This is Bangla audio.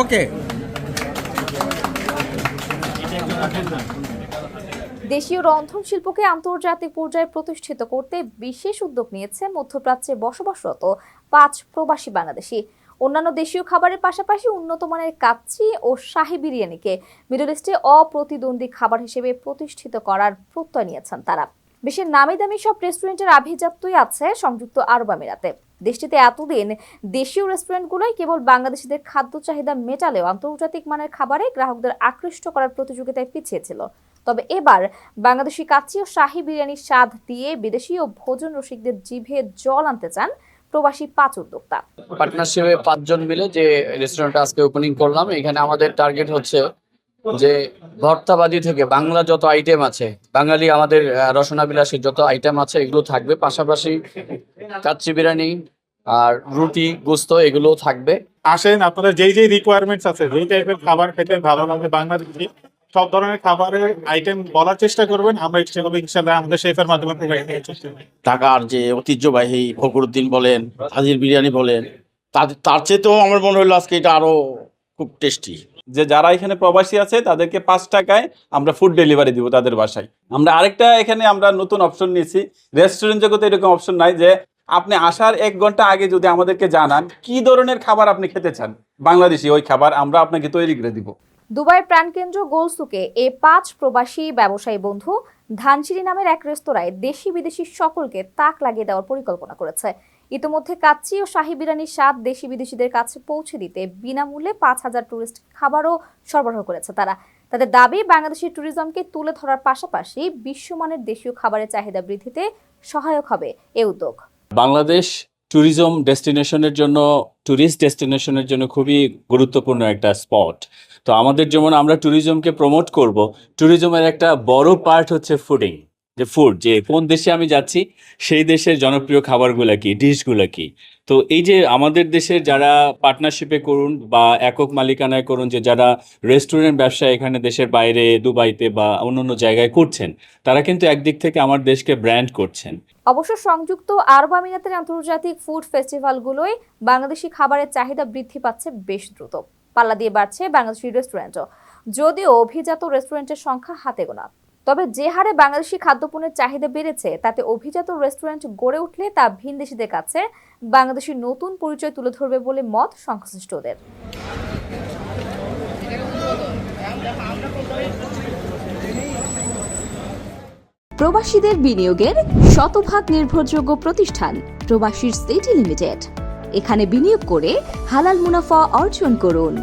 ওকে দেশীয় রন্ধন শিল্পকে আন্তর্জাতিক পর্যায়ে প্রতিষ্ঠিত করতে বিশেষ উদ্যোগ নিয়েছে মধ্যপ্রাচ্যে বসবাসরত পাঁচ প্রবাসী বাংলাদেশি। অন্যান্য দেশীয় খাবারের পাশাপাশি উন্নত মানের কাচ্চি ও শাহী বিরিয়ানিকে মিডল ইস্টে অপ্রতিদ্বন্দ্বী খাবার হিসেবে প্রতিষ্ঠিত করার প্রত্যয় নিয়েছেন তারা। বিশ্বের নামি দামি সব রেস্টুরেন্টের আভিজাত্যই আছে সংযুক্ত আরব আমিরাতে। দেশটিতে এতদিন দেশীয় রেস্টুরেন্টগুলোই কেবল বাংলাদেশিদের খাদ্য চাহিদা মেটালেও আন্তর্জাতিক মানের খাবারে গ্রাহকদের আকৃষ্ট করার প্রতিযোগিতায় পিছিয়ে ছিল তবে এবার বাংলাদেশি কাচ্চি ও শাহী বিরিয়ানির স্বাদ দিয়ে বিদেশি ও ভোজন রসিকদের জিভে জল আনতে চান প্রবাসী পাঁচ উদ্যোক্তা। পার্টনারশিপে পাঁচজন মিলে যে রেস্টুরেন্ট আজকে ওপেনিং করলাম, এখানে আমাদের টার্গেট হচ্ছে যে ভর্তাবাদী থেকে বাংলা যত আইটেম আছে, বাঙালি আমাদের রসনা বিলাসের যত আইটেম আছে, এগুলো থাকবে। পাশাপাশি কাচ্চি বিরিয়ানি আর রুটি গোস্ত এগুলো থাকবে। আসেন আপনাদের যেই যেই রিকোয়ারমেন্টস আছে যেই টাইপের খাবার খেতে ভালো লাগে বাংলাদেশি সব ধরনের খাবারের আইটেম বলার চেষ্টা করবেন আমরা সেগুলো ইনশাল্লাহ আমাদের শেফের মাধ্যমে ঢাকার যে ঐতিহ্যবাহী ফকরুদ্দিন বলেন হাজির বিরিয়ানি বলেন তাদের তার চেয়েতেও আমার মনে হলো আজকে এটা আরও খুব টেস্টি যে যারা এখানে প্রবাসী আছে তাদেরকে পাঁচ টাকায় আমরা ফুড ডেলিভারি দিব তাদের বাসায়। আমরা আরেকটা এখানে আমরা নতুন অপশন নিয়েছি। রেস্টুরেন্ট জগতে এরকম অপশন নাই যে আপনি আসার এক ঘণ্টা আগে যদি আমাদেরকে জানান, কি ধরনের খাবার আপনি খেতে চান? বাংলাদেশি ওই খাবার আমরা আপনাকে তৈরি করে দিব। দুবাইয়ের প্রাণকেন্দ্র গোলসুকে এ পাঁচ প্রবাসী ব্যবসায়ী বন্ধু ধানসিঁড়ি নামের এক রেস্তোরাঁয় দেশি বিদেশি সকলকে তাক লাগিয়ে দেওয়ার পরিকল্পনা করেছে। ইতিমধ্যে কাচ্চি ও শাহী বিরিয়ানির স্বাদ দেশি বিদেশিদের কাছে পৌঁছে দিতে বিনামূল্যে পাঁচ হাজার টুরিস্ট খাবারও সরবরাহ করেছে তারা। তাদের দাবি বাংলাদেশের ট্যুরিজমকে তুলে ধরার পাশাপাশি বিশ্বমানের দেশীয় খাবারের চাহিদা বৃদ্ধিতে সহায়ক হবে এ উদ্যোগ। বাংলাদেশ ট্যুরিজম ডেস্টিনেশনের জন্য ট্যুরিস্ট ডেস্টিনেশনের জন্য খুবই গুরুত্বপূর্ণ একটা স্পট তো আমাদের যেমন আমরা ট্যুরিজমকে প্রমোট করব ট্যুরিজমের একটা বড় পার্ট হচ্ছে ফুডিং যে ফুড যে কোন দেশে আমি যাচ্ছি, সেই দেশের জনপ্রিয় খাবারগুলো কি, ডিশগুলো কি? তো এই যে আমাদের দেশের যারা পার্টনারশিপে করুন বা একক মালিকানায় করুন, যে যারা রেস্টুরেন্ট ব্যবসা এখানে দেশের বাইরে, দুবাইতে বা অন্যান্য জায়গায় করছেন, তারা কিন্তু একদিক থেকে আমার দেশকে ব্র্যান্ড করছেন। অবশ্য সংযুক্ত আরব আমিরাতের আন্তর্জাতিক ফুড ফেস্টিভ্যালগুলোই বাংলাদেশি খাবারের চাহিদা বৃদ্ধি পাচ্ছে বেশ দ্রুত। পাল্লা দিয়ে বাড়ছে বাংলাদেশি রেস্টুরেন্টও যদিও অভিজাত রেস্টুরেন্টের সংখ্যা হাতে গোনা। তবে যে হারে বাংলাদেশি খাদ্যপণ্যের চাহিদা বেড়েছে, তাতে অভিজাত রেস্টুরেন্ট গড়ে উঠলে তা ভিন ভিনদেশিদের কাছে বাংলাদেশের নতুন পরিচয় তুলে ধরবে বলে মত সংশ্লিষ্টদের। প্রবাসীদের বিনিয়োগের শতভাগ নির্ভরযোগ্য প্রতিষ্ঠান প্রবাসীর সিটি লিমিটেড। এখানে বিনিয়োগ করে হালাল মুনাফা অর্জন করুন।